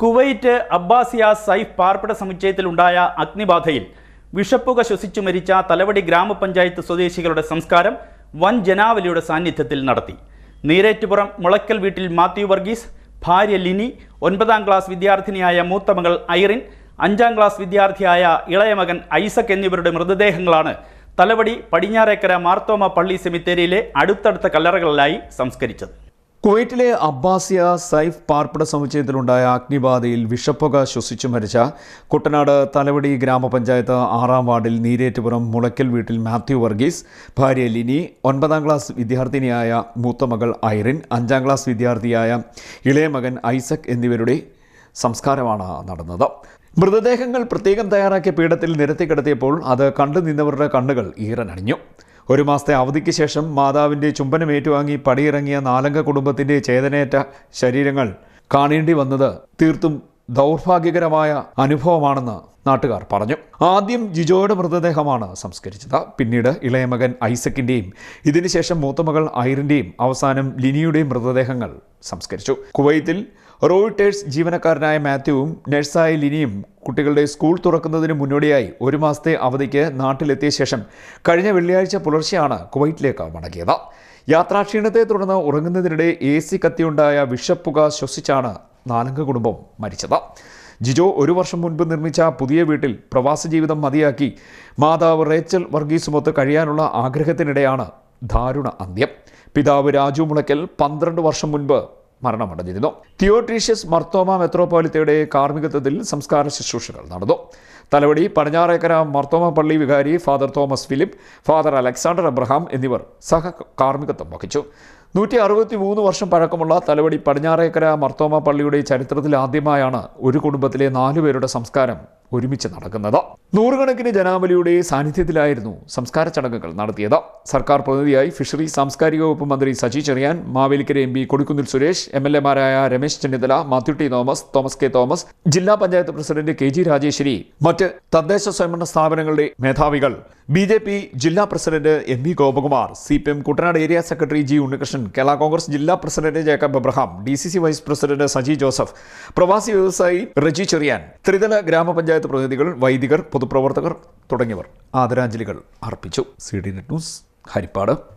Kuwait അബ്ബാസിയ Saif പാർപ്പിട സമുച്ചയത്തിലുണ്ടായ അഗ്നിബാധയിൽ വിഷപ്പുക ശ്വസിച്ചു മരിച്ച തലവടി ഗ്രാമപഞ്ചായത്ത് സ്വദേശികളുടെ സംസ്കാരം വൻ ജനാവലിയുടെ സാന്നിധ്യത്തിൽ നടത്തി. നീരേറ്റുപുറം മുളയ്ക്കൽ വീട്ടിൽ മാത്യു വർഗീസ് ഭാര്യ ലിനി ഒൻപതാം ക്ലാസ് വിദ്യാർത്ഥിനിയായ മൂത്ത മകൾ ഐറിൻ അഞ്ചാം ക്ലാസ് വിദ്യാർത്ഥിയായ ഇളയമകൻ ഐസക് എന്നിവരുടെ മൃതദേഹങ്ങളാണ് തലവടി പടിഞ്ഞാറേക്കര മാർത്തോമ പള്ളി സെമിത്തേരിയിലെ അടുത്തടുത്ത കല്ലറകളിലായി സംസ്കരിച്ചത്. കുവൈറ്റിലെ അബ്ബാസിയ സൈഫ് പാർപ്പിട സമുച്ചയത്തിലുണ്ടായ അഗ്നിബാധയിൽ വിഷപ്പുക ശ്വസിച്ചു മരിച്ച കുട്ടനാട് തലവടി ഗ്രാമപഞ്ചായത്ത് ആറാം വാർഡിൽ നീരേറ്റുപുറം മുളയ്ക്കൽ വീട്ടിൽ മാത്യു വർഗീസ് ഭാര്യ ലിനി ഒൻപതാം ക്ലാസ് വിദ്യാർത്ഥിനിയായ മൂത്തമകൾ ഐറിൻ അഞ്ചാം ക്ലാസ് വിദ്യാർത്ഥിയായ ഇളയ മകൻ ഐസക് എന്നിവരുടെ സംസ്കാരമാണ് നടന്നത്. മൃതദേഹങ്ങൾ പ്രത്യേകം തയ്യാറാക്കിയ പീഠത്തിൽ നിരത്തി കിടത്തിയപ്പോൾ അത് കണ്ടു നിന്നവരുടെ കണ്ണുകൾ ഈറനണിഞ്ഞു ഒരു മാസത്തെ അവധിക്ക് ശേഷം മാതാവിന്റെ ചുംബനം ഏറ്റുവാങ്ങി പടിയിറങ്ങിയ നാലംഗ കുടുംബത്തിന്റെ ചേതനയേറ്റ ശരീരങ്ങൾ കാണേണ്ടി വന്നത് തീർത്തും ദൗർഭാഗ്യകരമായ അനുഭവമാണെന്ന് നാട്ടുകാർ പറഞ്ഞു. ആദ്യം ജിജോയുടെ മൃതദേഹമാണ് സംസ്കരിച്ചത്. പിന്നീട് ഇളയ മകൻ ഐസക്കിന്റെയും ഇതിനുശേഷം മൂത്തമകൾ ഐറിന്റെയും അവസാനം ലിനിയുടെയും മൃതദേഹങ്ങൾ സംസ്കരിച്ചു. കുവൈത്തിൽ റോയിട്ടേഴ്സ് ജീവനക്കാരനായ മാത്യുവും നഴ്സായ ലിനിയും കുട്ടികളുടെ സ്കൂൾ തുറക്കുന്നതിന് മുന്നോടിയായി ഒരു മാസത്തെ അവധിക്ക് നാട്ടിലെത്തിയ ശേഷം കഴിഞ്ഞ വെള്ളിയാഴ്ച പുലർച്ചെയാണ് കുവൈറ്റിലേക്ക് മടങ്ങിയത്. യാത്രാക്ഷീണത്തെ തുടർന്ന് ഉറങ്ങുന്നതിനിടെ എ സി കത്തിയുണ്ടായ വിഷപ്പുക ശ്വസിച്ചാണ് നാലംഗ കുടുംബം മരിച്ചത്. ജിജോ ഒരു വർഷം മുൻപ് നിർമ്മിച്ച പുതിയ വീട്ടിൽ പ്രവാസ ജീവിതം മതിയാക്കി മാതാവ് റേച്ചൽ വർഗീസുമൊത്ത് കഴിയാനുള്ള ആഗ്രഹത്തിനിടെയാണ് ദാരുണ അന്ത്യം. പിതാവ് രാജു മുളയ്ക്കൽ പന്ത്രണ്ട് വർഷം മുൻപ് മരണമടഞ്ഞിരുന്നു. തിയോട്രീഷ്യസ് മർത്തോമ മെത്രോപോലിത്തയുടെ കാർമ്മികത്വത്തിൽ സംസ്കാര ശുശ്രൂഷകൾ നടന്നു. തലവടി പടിഞ്ഞാറേക്കര മർത്തോമ പള്ളി വികാരി father Thomas Philip father Alexander Abraham എന്നിവർ സഹ കാർമ്മികത്വം വഹിച്ചു. നൂറ്റി അറുപത്തി മൂന്ന് വർഷം പഴക്കമുള്ള തലവടി പടിഞ്ഞാറേക്കര മർത്തോമ പള്ളിയുടെ ചരിത്രത്തിൽ ആദ്യമായാണ് ഒരു കുടുംബത്തിലെ നാലുപേരുടെ സംസ്കാരം ഒരുമിച്ച് നടക്കുന്നത്. നൂറുകണക്കിന് ജനാവലിയുടെ സാന്നിധ്യത്തിലായിരുന്നു സംസ്കാര ചടങ്ങുകൾ നടത്തിയത്. സർക്കാർ പ്രതിനിധിയായി ഫിഷറി സാംസ്കാരിക വകുപ്പ് മന്ത്രി Saji Cheriyan Mavelikkara M P Kodikunnil Suresh M L എമാരായ Ramesh Chennithala Mathew T Thomas Thomas K Thomas ജില്ലാ panchayat president K G Rajeshwari മറ്റ് തദ്ദേശ സ്വയംഭരണ സ്ഥാപനങ്ങളുടെ മേധാവികൾ ബി ജെ പി ജില്ലാ president M V Gopakumar C P M Kuttanad area secretary G Unnikrishnan Kerala Congress ജില്ലാ president Jacob Abraham D C C vice president Saji Joseph പ്രവാസി വ്യവസായി റജി ചെറിയാൻ ത്രിതല ഗ്രാമപഞ്ചായത്ത് പ്രതിനിധികൾ വൈദികർ പൊതുപ്രവർത്തകർ തുടങ്ങിയവർ ആദരാഞ്ജലികൾ അർപ്പിച്ചു. C D net news Haripad.